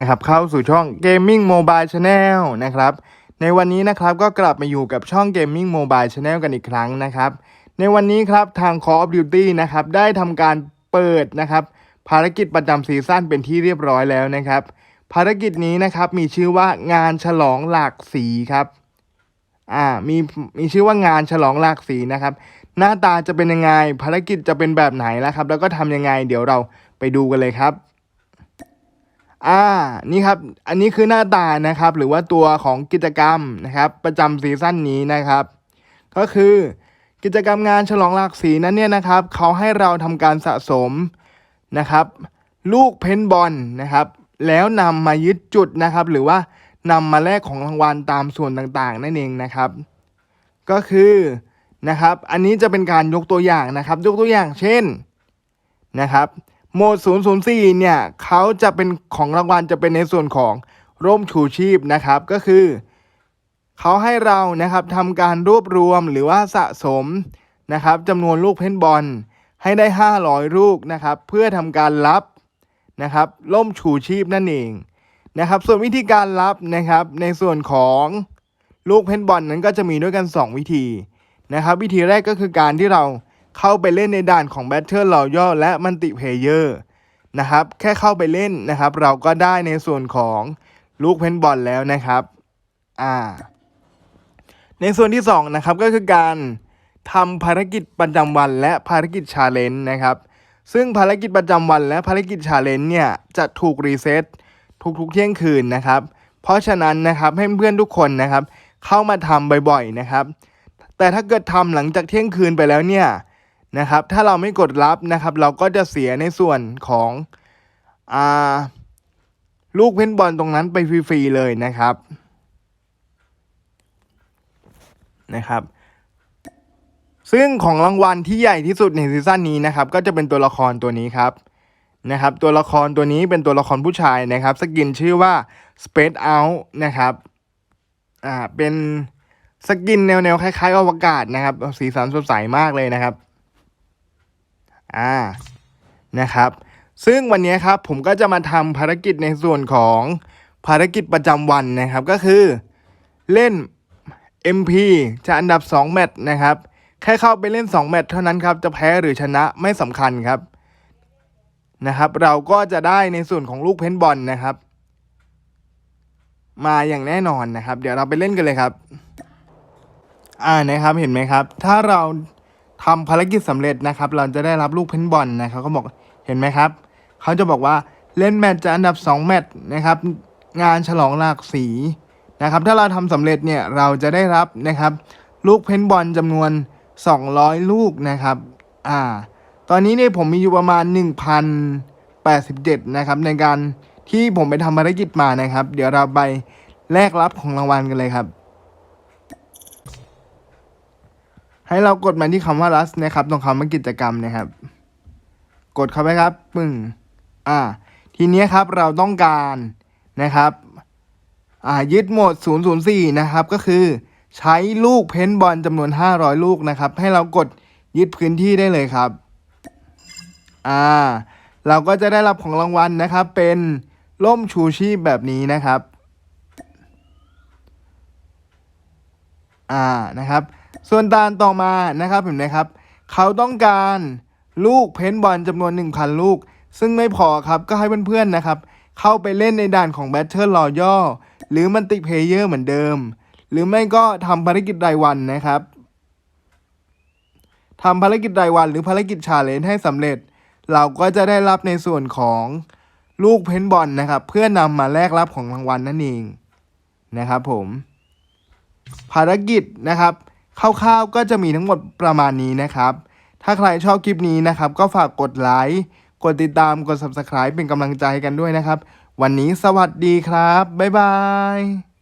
นะครับเข้าสู่ช่อง Gaming Mobile Channel นะครับในวันนี้นะครับก็กลับมาอยู่กับช่อง Gaming Mobile Channel กันอีกครั้งนะครับ ในวันนี้ครับทาง Call of Duty นะครับได้ทำการเปิดนะครับภารกิจประจำซีซั่นเป็นที่เรียบร้อยแล้วนะครับ ภารกิจนี้นะครับมีชื่อว่างานฉลองหลากสีครับอ่ามีมีชื่อว่างานฉลองหลากสีนะครับ หน้าตาจะเป็นยังไงภารกิจจะเป็นแบบไหนแล้วครับ แล้วก็ทำยังไงเดี๋ยวเราไปดูกันเลยครับ อ่านี่ครับอันนี้คือหน้าตานะครับ หรือว่าตัวของกิจกรรมนะครับ ประจำซีซั่นนี้นะครับ ก็คือกิจกรรมงานฉลองหลากสีนั้นเนี่ยนะครับเขาให้เราทำการสะสมนะครับ ลูกเพนบอลนะครับ แล้วนำมายึดจุดนะครับ หรือว่านำมาแลกของรางวัลตามส่วนต่างๆ นั่นเองนะครับ ก็คือนะครับ อันนี้จะเป็นการยกตัวอย่างนะครับ ยกตัวอย่างเช่นนะครับ โหมด 004 เนี่ยเขาจะเป็นของรางวัลจะเป็นในส่วนของร่มชูชีพนะครับ ก็คือเขาให้เรานะครับทำการรวบรวมหรือว่าสะสมนะครับจำนวนลูกเพนบอลให้ได้ 500 ลูกนะครับ เพื่อทำการรับนะครับร่มชูชีพนั่นเองนะครับ ส่วนวิธีการรับนะครับ ในส่วนของลูกเพนบอลนั้นก็จะมีด้วยกัน 2 วิธีนะครับ วิธีแรกก็คือการที่เรา เข้าไปเล่นในด่านของ Battle Royale และมั l ติเพเยอร์นะครับ แค่เข้าไปเล่นนะครับ เราก็ได้ในส่วนของลูกเพนบอลแล้วนะครับ อ่า ในส่วนที่ 2 นะครับก็คือการทำภารกิจประจำวันและภารกิจชาเลนจ์นะครับ ซึ่งภารกิจประจำวันและภารกิจชาเลนจ์เนี่ยจะถูกรีเซ็ตทุกๆเที่ยงคืนนะครับ เพราะฉะนั้นนะครับให้เพื่อนทุกคนนะครับ เข้ามาทำบ่อยๆนะครับ แต่ถ้าเกิดทำหลังจากเที่ยงคืนไปแล้วเนี่ย นะครับ ถ้าเราไม่กดรับนะครับ เราก็จะเสียในส่วนของอ่าลูกเพนบอลตรงนั้นไปฟรีๆเลยนะครับนะครับ ซึ่งของรางวัลที่ใหญ่ที่สุดในซีซั่นนี้นะครับ ก็จะเป็นตัวละครตัวนี้ครับนะครับ ตัวละครตัวนี้เป็นตัวละครผู้ชายนะครับ สกินชื่อว่า Space Out นะครับอ่าเป็นสกินแนวๆคล้ายๆอวกาศนะครับ สีสันสดใสมากเลยนะครับ อ่านะครับ ซึ่งวันนี้ครับผมก็จะมาทำภารกิจในส่วนของภารกิจประจำวันนะครับก็คือเล่น MP จะอันดับ 2 แมตช์นะครับ แค่เข้าไปเล่น 2 แมตช์เท่านั้นครับ จะแพ้หรือชนะไม่สำคัญครับนะครับ เราก็จะได้ในส่วนของลูกเพนบอลนะครับ มาอย่างแน่นอนนะครับ เดี๋ยวเราไปเล่นกันเลยครับ อ่านะครับเห็นไหมครับ ถ้าเรา ทำภารกิจสำเร็จนะครับ เราจะได้รับลูกเพนบอลนะครับเขาบอกเห็นไหมครับเขาจะบอกว่าเล่นแมตช์จะอันดับ 2 แมตช์นะครับ งานฉลองหลากสีนะครับ ถ้าเราทำสำเร็จเนี่ยเราจะได้รับนะครับ ลูกเพนบอลจำนวน 200 ลูกนะครับอ่าตอนนี้เนี่ยผมมีอยู่ประมาณ 1,087 นะครับ ในการที่ผมไปทำภารกิจมานะครับ เดี๋ยวเราไปแลกรับของรางวัลกันเลยครับ ให้เรากดมาที่คำว่า rust นะครับ ตรงคำว่ากิจกรรมนะครับ กดเข้าไปครับ ปึ้ง อ่า ทีนี้ครับเราต้องการนะครับ อ่า ยึดโหมด 004 นะครับ ก็คือใช้ลูกเพนบอลจำนวน 500 ลูกนะครับ ให้เรากดยึดพื้นที่ได้เลยครับ อ่า เราก็จะได้รับของรางวัลนะครับ เป็นร่มชูชีพแบบนี้นะครับ อ่า นะครับ ส่วนตานต่อมานะครับเห็นไหมครับ เขาต้องการลูกเพนบอลจำนวน 1,000 ลูก ซึ่งไม่พอครับก็ให้เพื่อนๆนะครับ เข้าไปเล่นในด่านของ Battle Royale หรือมันติเพเยอร์เหมือนเดิม หรือไม่ก็ทำภารกิจรายวันนะครับทำภารกิจรายวันหรือภารกิจชาเลนจ์ให้สำเร็จ เราก็จะได้รับในส่วนของลูกเพนบอลนะครับ เพื่อนำมาแลกรับของรางวัลนั่นเองนะครับผม ภารกิจนะครับ คร่าวๆก็จะมีทั้งหมดประมาณนี้นะครับ ถ้าใครชอบคลิปนี้นะครับ ก็ฝากกดไลค์กดติดตามกด subscribe เป็นกำลังใจกันด้วยนะครับ วันนี้สวัสดีครับ บ๊ายบาย